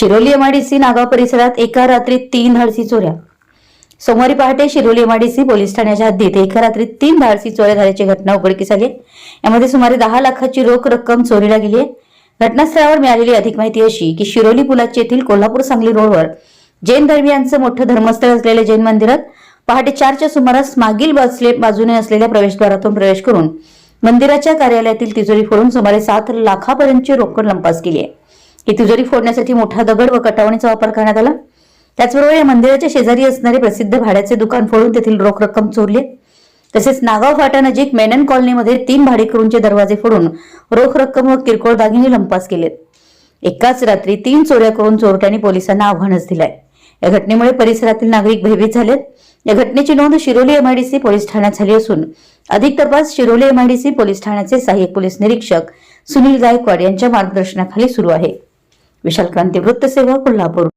Shiroli MIDC Nagaon परिसरात एका रात्रीत तीन धाडसी चोऱ्या. सोमवारी पहाटे शिरोली एमआयडीसी पोलीस ठाण्याच्या हद्दीत एका रात्रीत तीन धाडसी चोऱ्या झाल्याची घटना उघडकीस आली यामध्ये सुमारे दहा लाखाची रोख रक्कम चोरीला गेली आहे. घटनास्थळावर मिळालेली अधिक माहिती अशी की शिरोली पुलाची येथील कोल्हापूर सांगली रोडवर जैन धर्मियांचं मोठं धर्मस्थळ असलेल्या जैन मंदिरात पहाटे चारच्या सुमारास मागील बसले बाजूने असलेल्या प्रवेशद्वारातून प्रवेश करून मंदिराच्या कार्यालयातील तिजोरी फोडून सुमारे सात लाखापर्यंतची रोकड लंपास केली आहे. ही तिजोरी फोडण्यासाठी मोठा दगड व कटावणीचा वापर करण्यात आला त्याचबरोबर या मंदिराच्या शेजारी असणारे प्रसिद्ध भाड्याचे दुकान फोडून तेथील रोख रक्कम चोरली. तसेच नागाव फाटानजीक मेनन कॉलनीमध्ये तीन भाडेकरूंचे दरवाजे फोडून रोख रक्कम व किरकोळ दागिने लंपास केलेत एकाच रात्री तीन चोऱ्या करून चोरट्यांनी पोलिसांना आव्हानच दिलंय. या घटनेमुळे परिसरातील नागरिक भयभीत झालेत. या घटनेची नोंद शिरोली एमआयडीसी पोलीस ठाण्यात झाली असून अधिक तपास शिरोली एमआयडीसी पोलीस ठाण्याचे सहाय्यक पोलीस निरीक्षक सुनील गायकवाड यांच्या मार्गदर्शनाखाली सुरू आहे. विशाल क्रांती वृत्तसेवा कोल्हापूर